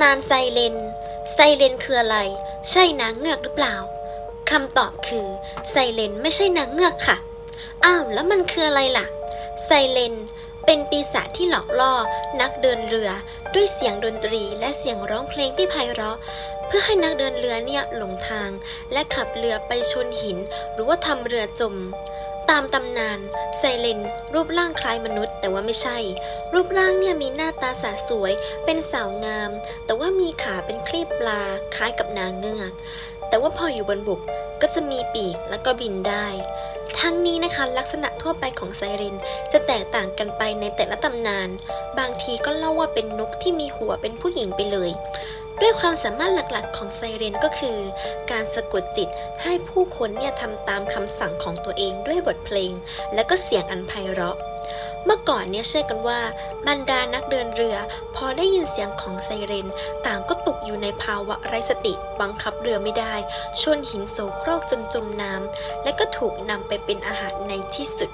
ำนานไซเรนไซเรนคืออะไร ใช่นางเงือกหรือเปล่าคำตอบคือไซเรนไม่ใช่นางเงือกค่ะ อ้าวแล้วมันคืออะไรล่ะ ไซเรนเป็นปีศาจที่หลอกล่อ นักเดินเรือด้วยเสียงดนตรีและเสียงร้องเพลงที่ไพเราะ เพื่อให้นักเดินเรือเนี่ยหลงทาง และขับเรือไปชนหิน หรือว่าทำเรือจม ตามตำนานไซเรนรูปร่างคล้ายมนุษย์ แต่ว่าไม่ใช่ รูปร่างเนี่ยมีหน้าตาสาสวย เป็นสาวงาม แต่ว่ามีขาเป็นคลีบปลา คล้ายกับนางเงือก แต่ว่าพออยู่บนบกก็จะมีปีกแล้วก็บินได้ ทั้งนี้นะคะลักษณะทั่วไปของไซเรนจะแตกต่างกันไปในแต่ละตำนาน บางทีก็เล่าว่าเป็นนกที่มีหัวเป็นผู้หญิงไปเลย ด้วยความสามารถหลักๆ ของไซเรนก็คือ การสะกดจิตให้ผู้คนเนี่ยทำตามคำสั่งของตัวเองด้วยบทเพลง และก็เสียงอันไพเราะ เมื่อก่อนเนี่ยเชื่อกันว่า บรรดานักเดินเรือ พอได้ยินเสียงของไซเรน ต่างก็ตกอยู่ในภาวะไร้สติบังคับเรือไม่ได้ ชนหินโสโครกจนจมน้ำและก็ถูกนำไปเป็นอาหารในที่สุด